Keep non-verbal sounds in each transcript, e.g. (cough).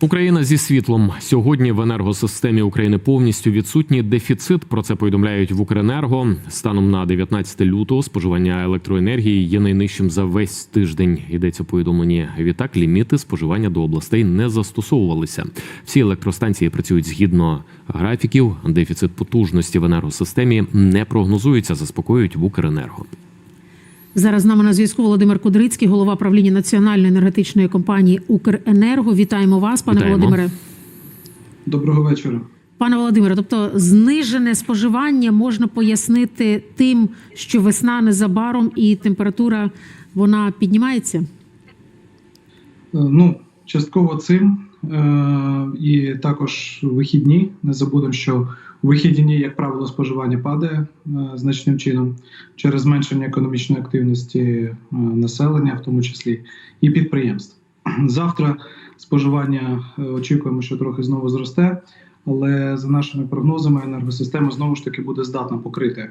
Україна зі світлом сьогодні в енергосистемі України повністю відсутній дефіцит. Про це повідомляють в Укренерго. Станом на 19 лютого споживання електроенергії є найнижчим за весь тиждень. Йдеться у повідомленні. Відтак ліміти споживання до областей не застосовувалися. Всі електростанції працюють згідно графіків. Дефіцит потужності в енергосистемі не прогнозується. Заспокоюють в Укренерго. Зараз з нами на зв'язку Володимир Кудрицький, голова правління національної енергетичної компанії Укренерго. Вітаємо вас, пане Вітаємо. Володимире. Доброго вечора. Пане Володимире, тобто знижене споживання можна пояснити тим, що весна незабаром і температура вона піднімається. Е, Ну, частково цим е, і також вихідні. Не забудемо, що вихідні, як правило, споживання падає е, значним чином через зменшення економічної активності е, населення, в тому числі і підприємств. (clears throat) Завтра споживання е, очікуємо, що трохи знову зросте, але за нашими прогнозами, енергосистема знову ж таки буде здатна покрити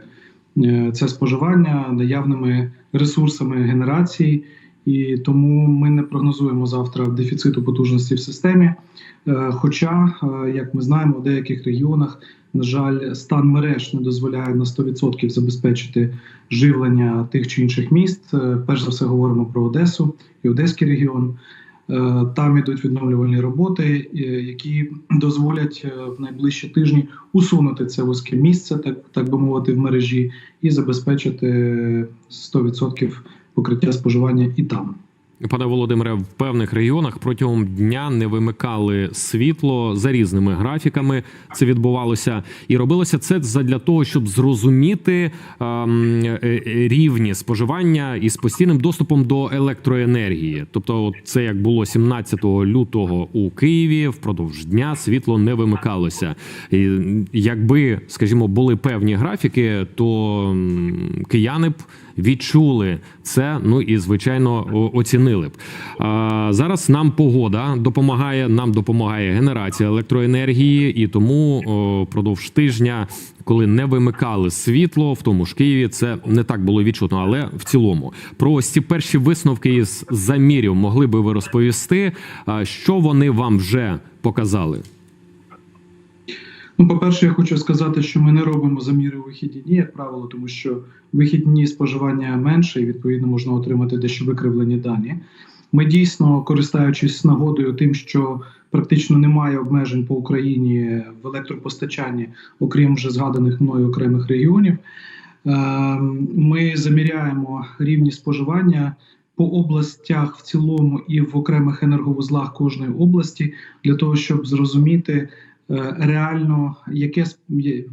це споживання наявними ресурсами генерації. І тому ми не прогнозуємо завтра дефіциту потужності в системі. Е, Хоча, е, як ми знаємо, у деяких регіонах, на жаль, стан мереж не дозволяє на 100% забезпечити живлення тих чи інших міст. Е, Перш за все говоримо про Одесу і Одеський регіон. Там ідуть відновлювальні роботи, які дозволять в найближчі тижні усунути це вузьке місце, так, так би мовити, в мережі, і забезпечити 100% покриття споживання і там. Пане Володимире, в певних регіонах протягом дня не вимикали світло за різними графіками. Це відбувалося, і робилося це задля того, щоб зрозуміти ем, е, е, рівні споживання із постійним доступом до електроенергії. Тобто, це як було 17 лютого у Києві, впродовж дня світло не вимикалося. І якби, скажімо, були певні графіки, то кияни б відчули це. Ну і звичайно оцінили б. А, зараз нам погода допомагає. Нам допомагає генерація електроенергії, і тому о, продовж тижня, коли не вимикали світло, в тому ж Києві, це не так було відчутно. Але в цілому про ось ці перші висновки із замірів могли би ви розповісти, що вони вам вже показали. Ну, по-перше, я хочу сказати, що ми не робимо заміри у вихідні дні, як правило, тому що вихідні споживання менше, і відповідно можна отримати дещо викривлені дані. Ми дійсно, користуючись нагодою тим, що практично немає обмежень по Україні в електропостачанні, окрім вже згаданих мною окремих регіонів. е, Ми заміряємо рівні споживання по областях в цілому і в окремих енерговузлах кожної області для того, щоб зрозуміти реально, яке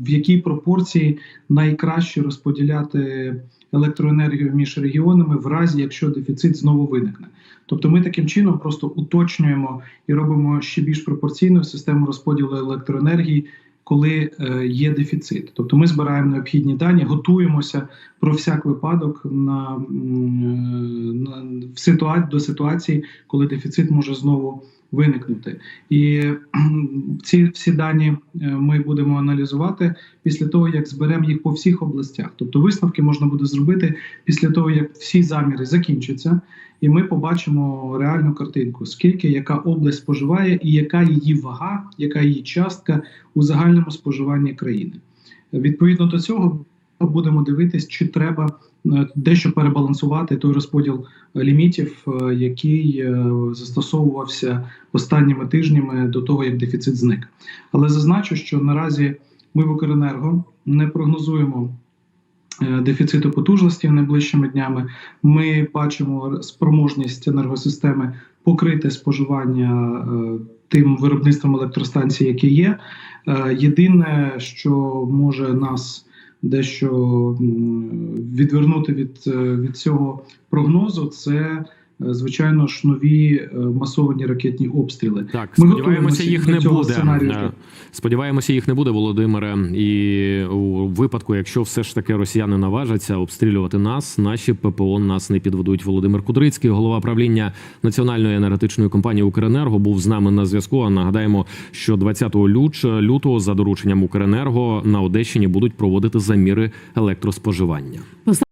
в якій пропорції найкраще розподіляти електроенергію між регіонами в разі, якщо дефіцит знову виникне. Тобто, ми таким чином просто уточнюємо і робимо ще більш пропорційну систему розподілу електроенергії. Коли е, є дефіцит, тобто ми збираємо необхідні дані, готуємося про всяк випадок на, е, на в ситуа- до ситуації, коли дефіцит може знову виникнути. І ці всі дані е, ми будемо аналізувати після того, як зберемо їх по всіх областях. Тобто висновки можна буде зробити після того, як всі заміри закінчаться, і ми побачимо реальну картинку, скільки яка область споживає, і яка її вага, яка її частка у загальному споживанні країни. Відповідно до цього будемо дивитись, чи треба е, дещо перебалансувати той розподіл е, лімітів, е, який застосовувався останніми тижнями до того, як дефіцит зник. Але зазначу, що наразі ми в Укренерго не прогнозуємо. Дефіциту потужності найближчими днями ми бачимо спроможність енергосистеми покрити споживання тим виробництвом електростанцій, яке є. Єдине, що може нас дещо відвернути від, е, від цього прогнозу, це звичайно ж нові е, масовані ракетні обстріли. Так, Ми сподіваємося, їх не буде. сценарію. Е, Сподіваємося, їх не буде, Володимире. І у випадку, якщо все ж таки росіяни наважаться обстрілювати нас, наші ППО нас не підведуть. Володимир Кудрицький, голова правління національної енергетичної компанії Укренерго, був з нами на зв'язку. А нагадаємо, що 20 люч лютого за дорученням Укренерго на Одещині будуть проводити заміри електроспоживання.